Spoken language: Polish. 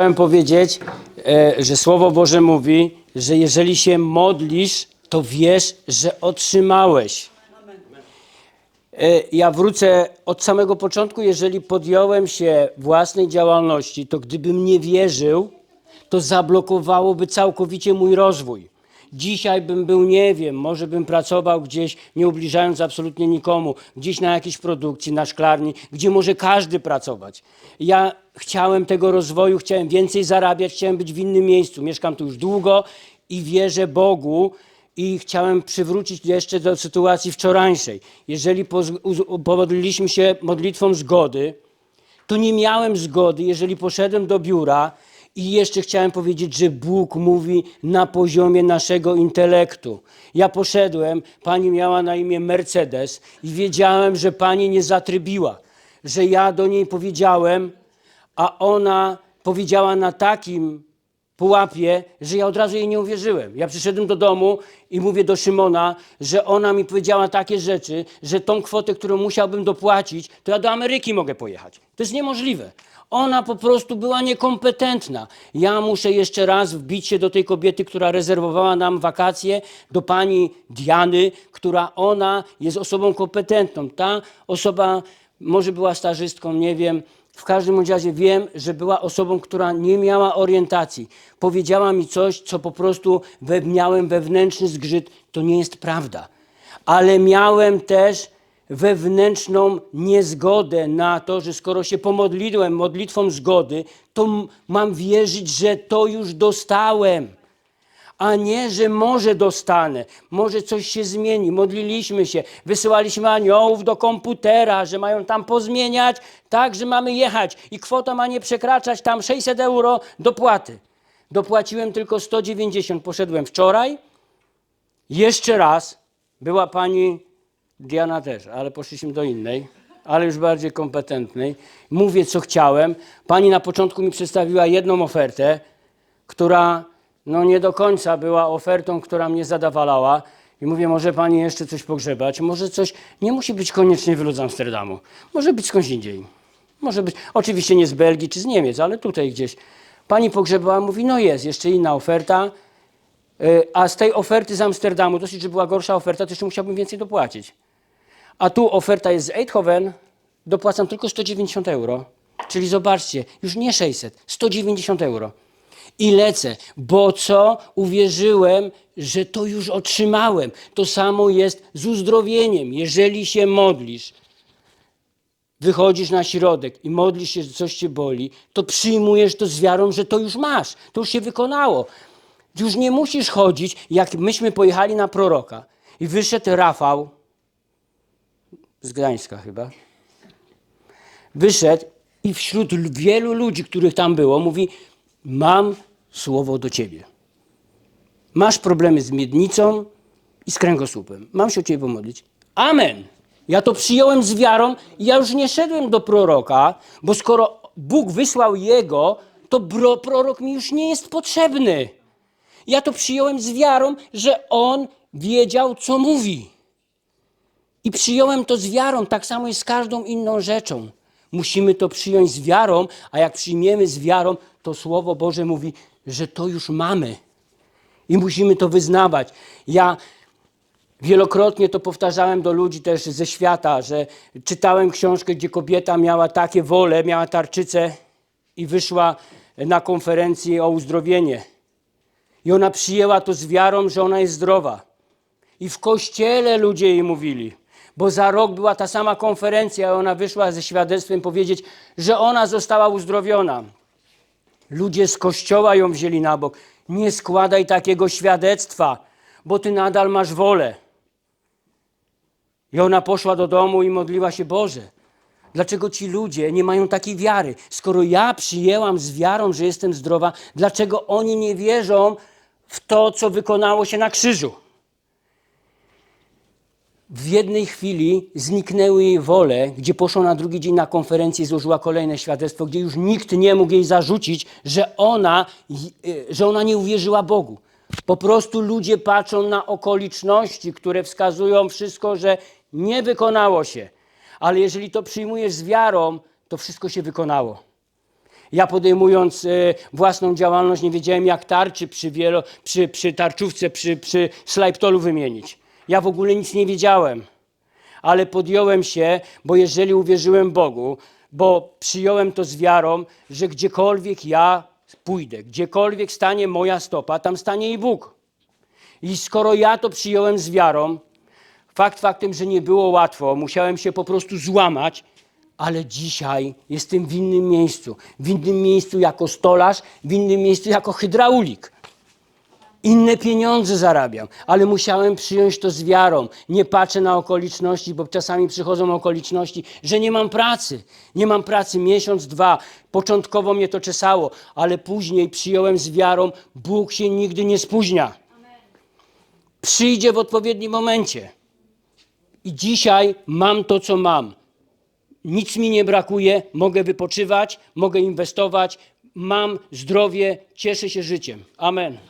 Chciałem powiedzieć, e, że Słowo Boże mówi, że jeżeli się modlisz, to wiesz, że otrzymałeś. E, Ja wrócę od samego początku. Jeżeli podjąłem się własnej działalności, to gdybym nie wierzył, to zablokowałoby całkowicie mój rozwój. Dzisiaj bym był, nie wiem, może bym pracował gdzieś, nie ubliżając absolutnie nikomu, gdzieś na jakiejś produkcji, na szklarni, gdzie może każdy pracować. Ja chciałem tego rozwoju, chciałem więcej zarabiać, chciałem być w innym miejscu. Mieszkam tu już długo i wierzę Bogu, i chciałem przywrócić jeszcze do sytuacji wczorajszej. Jeżeli pomodliliśmy się modlitwą zgody, to nie miałem zgody, jeżeli poszedłem do biura i jeszcze chciałem powiedzieć, że Bóg mówi na poziomie naszego intelektu. Ja poszedłem, pani miała na imię Mercedes i wiedziałem, że pani nie zatrybiła, że ja do niej powiedziałem, a ona powiedziała na takim pułapie, że ja od razu jej nie uwierzyłem. Ja przyszedłem do domu i mówię do Szymona, że ona mi powiedziała takie rzeczy, że tą kwotę, którą musiałbym dopłacić, to ja do Ameryki mogę pojechać. To jest niemożliwe. Ona po prostu była niekompetentna. Ja muszę jeszcze raz wbić się do tej kobiety, która rezerwowała nam wakacje, do pani Diany, która ona jest osobą kompetentną. Ta osoba może była stażystką, nie wiem, w każdym razie wiem, że była osobą, która nie miała orientacji. Powiedziała mi coś, co po prostu we, miałem wewnętrzny zgrzyt. To nie jest prawda. Ale miałem też wewnętrzną niezgodę na to, że skoro się pomodliłem modlitwą zgody, to mam wierzyć, że to już dostałem a nie, że może dostanę, może coś się zmieni. Modliliśmy się, wysyłaliśmy aniołów do komputera, że mają tam pozmieniać, tak, że mamy jechać i kwota ma nie przekraczać tam 600 euro dopłaty. Dopłaciłem tylko 190. Poszedłem wczoraj, jeszcze raz, była pani Diana też, ale poszliśmy do innej, ale już bardziej kompetentnej. Mówię, co chciałem. Pani na początku mi przedstawiła jedną ofertę, która no nie do końca była ofertą, która mnie zadawalała. I mówię, może pani jeszcze coś pogrzebać, może coś, nie musi być koniecznie wylot z Amsterdamu, może być skądś indziej. Może być, oczywiście nie z Belgii czy z Niemiec, ale tutaj gdzieś. Pani pogrzebała, mówi, no jest, jeszcze inna oferta, y, a z tej oferty z Amsterdamu, dosyć, że była gorsza oferta, to jeszcze musiałbym więcej dopłacić. A tu oferta jest z Eindhoven, dopłacam tylko 190 euro. Czyli zobaczcie, już nie 600, 190 euro. I lecę, bo co? Uwierzyłem, że to już otrzymałem. To samo jest z uzdrowieniem. Jeżeli się modlisz, wychodzisz na środek i modlisz się, że coś cię boli, to przyjmujesz to z wiarą, że to już masz, to już się wykonało. Już nie musisz chodzić, jak myśmy pojechali na proroka i wyszedł Rafał, z Gdańska chyba, wyszedł i wśród wielu ludzi, których tam było, mówi: Mam słowo do ciebie. Masz problemy z miednicą i z kręgosłupem. Mam się o ciebie pomodlić. Amen. Ja to przyjąłem z wiarą i ja już nie szedłem do proroka, bo skoro Bóg wysłał jego, to bro, prorok mi już nie jest potrzebny. Ja to przyjąłem z wiarą, że on wiedział, co mówi. I przyjąłem to z wiarą, tak samo jest z każdą inną rzeczą. Musimy to przyjąć z wiarą, a jak przyjmiemy z wiarą, to Słowo Boże mówi, że to już mamy. I musimy to wyznawać. Ja wielokrotnie to powtarzałem do ludzi też ze świata, że czytałem książkę, gdzie kobieta miała takie wole, miała tarczycę i wyszła na konferencję o uzdrowienie. I ona przyjęła to z wiarą, że ona jest zdrowa. I w kościele ludzie jej mówili, bo za rok była ta sama konferencja, i ona wyszła ze świadectwem powiedzieć, że ona została uzdrowiona. Ludzie z kościoła ją wzięli na bok. Nie składaj takiego świadectwa, bo ty nadal masz wolę. I ona poszła do domu i modliła się Boże. Dlaczego ci ludzie nie mają takiej wiary? Skoro ja przyjęłam z wiarą, że jestem zdrowa, dlaczego oni nie wierzą w to, co wykonało się na krzyżu? W jednej chwili zniknęły jej wole, gdzie poszła na drugi dzień na konferencję i złożyła kolejne świadectwo, gdzie już nikt nie mógł jej zarzucić, że ona, y, że ona nie uwierzyła Bogu. Po prostu ludzie patrzą na okoliczności, które wskazują wszystko, że nie wykonało się. Ale jeżeli to przyjmujesz z wiarą, to wszystko się wykonało. Ja podejmując e, własną działalność nie wiedziałem jak tarczy przy, wielo, przy, przy tarczówce, przy, przy slajptolu wymienić. Ja w ogóle nic nie wiedziałem. Ale podjąłem się, bo jeżeli uwierzyłem Bogu, bo przyjąłem to z wiarą, że gdziekolwiek ja pójdę, gdziekolwiek stanie moja stopa, tam stanie i Bóg. I skoro ja to przyjąłem z wiarą, fakt faktem, że nie było łatwo, musiałem się po prostu złamać, ale dzisiaj jestem w innym miejscu. W innym miejscu jako stolarz, w innym miejscu jako hydraulik. Inne pieniądze zarabiam, ale musiałem przyjąć to z wiarą. Nie patrzę na okoliczności, bo czasami przychodzą okoliczności, że nie mam pracy. Nie mam pracy miesiąc, dwa. Początkowo mnie to czesało, ale później przyjąłem z wiarą, Bóg się nigdy nie spóźnia. Przyjdzie w odpowiednim momencie. I dzisiaj mam to, co mam. Nic mi nie brakuje, mogę wypoczywać, mogę inwestować, mam zdrowie, cieszę się życiem. Amen.